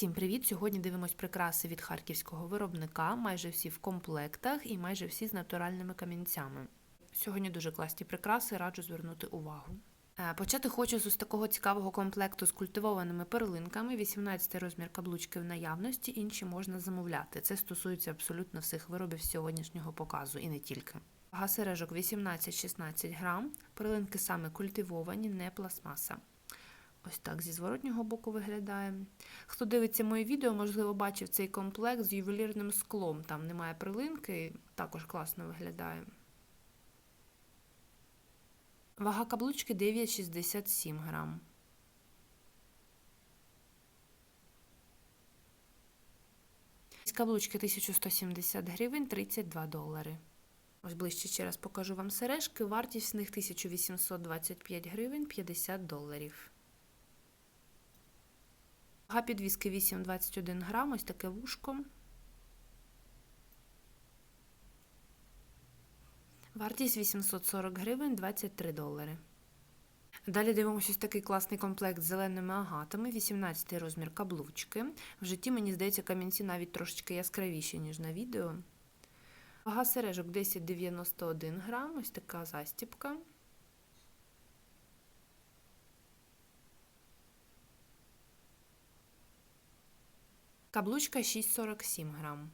Всім привіт! Сьогодні дивимось прикраси від харківського виробника, майже всі в комплектах і майже всі з натуральними камінцями. Сьогодні дуже класні прикраси, раджу звернути увагу. Е, Почати хочу з такого цікавого комплекту з культивованими перлинками. 18 розмір каблучки в наявності, інші можна замовляти. Це стосується абсолютно всіх виробів сьогоднішнього показу і не тільки. Вага сережок 18-16 грам. Перлинки саме культивовані, не пластмаса. Ось так зі зворотнього боку виглядає. Хто дивиться моє відео, можливо, бачив цей комплект з ювелірним склом. Там немає прилинки, також класно виглядає. Вага каблучки 9,67 грам. Каблучки 1170 гривень 32 долари. Ось ближче ще раз покажу вам сережки. Вартість в них 1825 гривень 50 доларів. Вага підвіски 8,21 грам, ось таке вушко. Вартість 840 гривень 23 долари. Далі дивимося ось такий класний комплект з зеленими агатами, 18 розмір каблучки. В житті, мені здається, камінці навіть трошечки яскравіші, ніж на відео. Вага сережок 10,91 грам, ось така застіпка. Каблучка 6,47 грам.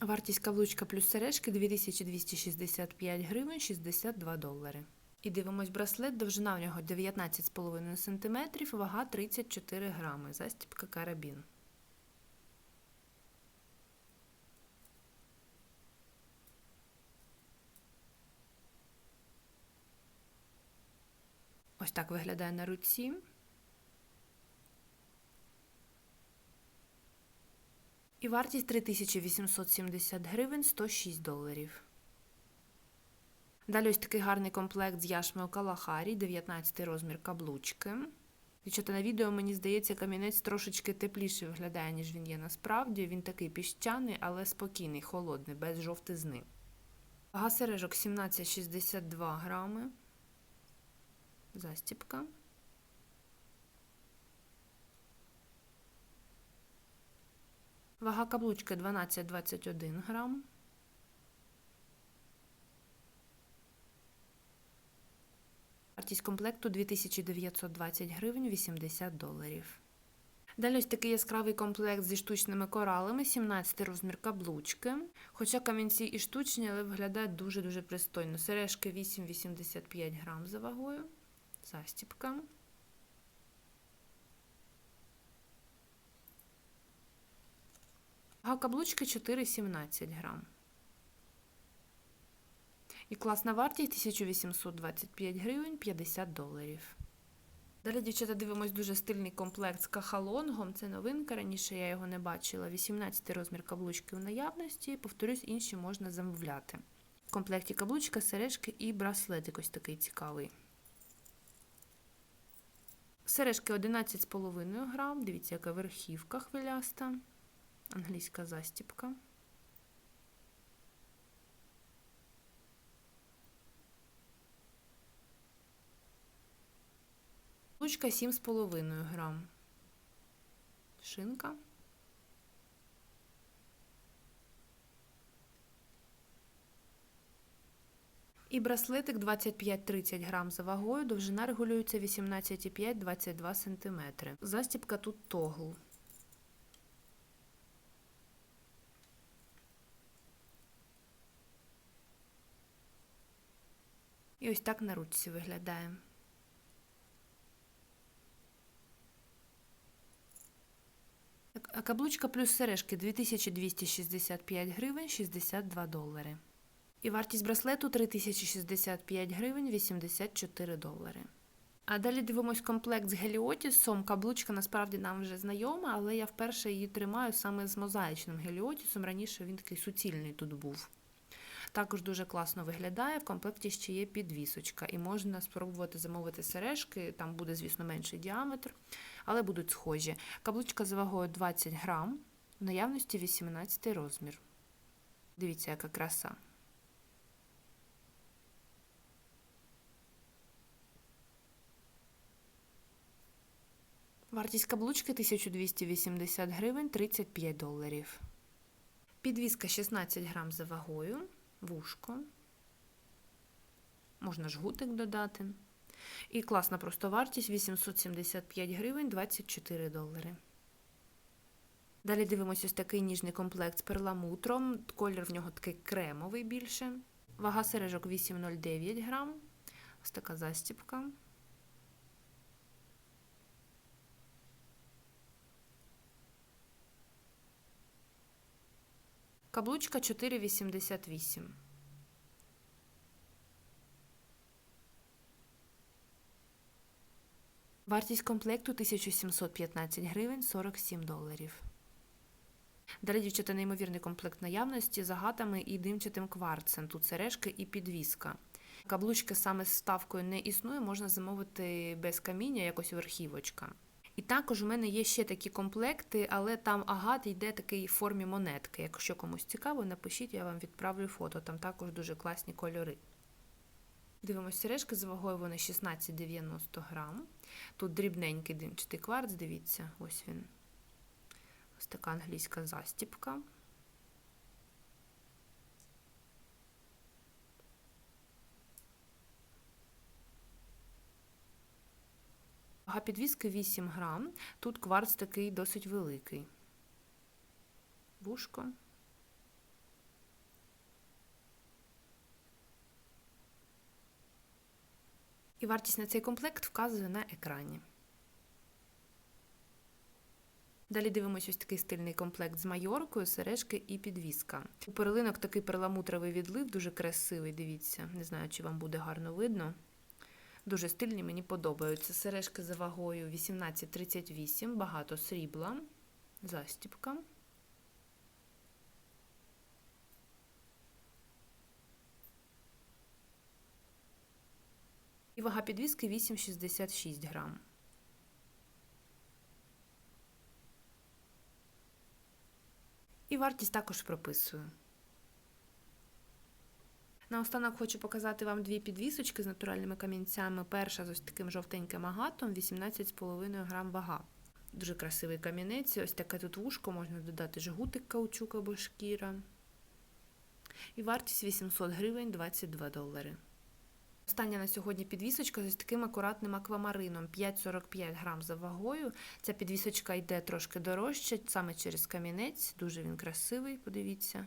Вартість каблучка плюс сережки 2265 гривень 62 долари. І дивимось браслет, довжина в нього 19,5 см, вага 34 грами, застіпка карабін. Ось так виглядає на руці. І вартість 3870 гривень 106 доларів. Далі ось такий гарний комплект з яшмою Калахарі, 19 розмір каблучки. Дівчата, на відео, мені здається, камінець трошечки тепліше виглядає, ніж він є насправді. Він такий піщаний, але спокійний, холодний, без жовтизни. Вага сережок 17,62 грами. Застіпка. Вага каблучки 12,21 грам. Вартість комплекту 2920 гривень 80 доларів. Далі ось такий яскравий комплект зі штучними коралами, 17 розмір каблучки. Хоча камінці і штучні, але виглядають дуже-дуже пристойно. Сережки 8,85 грам за вагою. Застіпка. Вага каблучки 4,17 грам. І класна вартість 1825 гривень 50 доларів. Далі, дівчата, дивимось дуже стильний комплект з кахалонгом. Це новинка, раніше я його не бачила. 18 розмір каблучки у наявності. Повторюсь, інші можна замовляти. В комплекті каблучка, сережки і браслетик ось такий цікавий. Сережки 11,5 грам. Дивіться, яка верхівка хвиляста. Англійська застіпка. Лучка 7,5 грам. Шинка. І браслетик 25-30 грам за вагою, довжина регулюється 18,5-22 см. Застіпка тут тогл. І ось так на ручці виглядає. Каблучка плюс сережки 2265 гривень 62 долари. І вартість браслету 3065 гривень 84 долари. А далі дивимось комплект з геліотісом. Каблучка насправді нам вже знайома, але я вперше її тримаю саме з мозаїчним геліотісом. Раніше він такий суцільний тут був. Також дуже класно виглядає. В комплекті ще є підвісочка, і можна спробувати замовити сережки, там буде, звісно, менший діаметр, але будуть схожі. Каблучка з вагою 20 грам, в наявності 18 розмір. Дивіться, яка краса. Вартість каблучки 1280 гривень 35 доларів. Підвіска 16 грам за вагою, вушко. Можна жгутик додати. І класна просто вартість 875 гривень 24 долари. Далі дивимося ось такий ніжний комплект з перламутром. Колір в нього такий кремовий більше. Вага сережок 8,09 грам. Ось така застіпка. Каблучка 4,88. Вартість комплекту 1715 гривень 47 доларів. Далі, дівчата, неймовірний комплект наявності з агатами і димчатим кварцем. Тут сережки і підвіска. Каблучки саме з вставкою не існує, можна замовити без каміння, якось верхівочка. І також у мене є ще такі комплекти, але там агат йде такий в формі монетки. Якщо комусь цікаво, напишіть, я вам відправлю фото. Там також дуже класні кольори. Дивимося сережки з вагою вони 16,90 грам. Тут дрібненький димчатий кварц, дивіться, ось він. Ось така англійська застіпка. Вага підвіски 8 грам. Тут кварц такий досить великий. Вушко. І вартість на цей комплект вказує на екрані. Далі дивимося ось такий стильний комплект з майоркою, сережки і підвіска. У перлинок такий перламутровий відлив, дуже красивий, дивіться. Не знаю, чи вам буде гарно видно. Дуже стильні, мені подобаються. Сережки за вагою 1838, багато срібла, застіпка. І вага підвіски 8,66 грам. І вартість також прописую. Наостанок хочу показати вам дві підвісочки з натуральними камінцями. Перша з ось таким жовтеньким агатом, 18,5 грам вага. Дуже красивий камінець. Ось таке тут вушко, можна додати жгутик, каучук або шкіра. І вартість 800 гривень 22 долари. Остання на сьогодні підвісочка з ось таким акуратним аквамарином 5,45 грам за вагою. Ця підвісочка йде трошки дорожче, саме через камінець. Дуже він красивий, подивіться.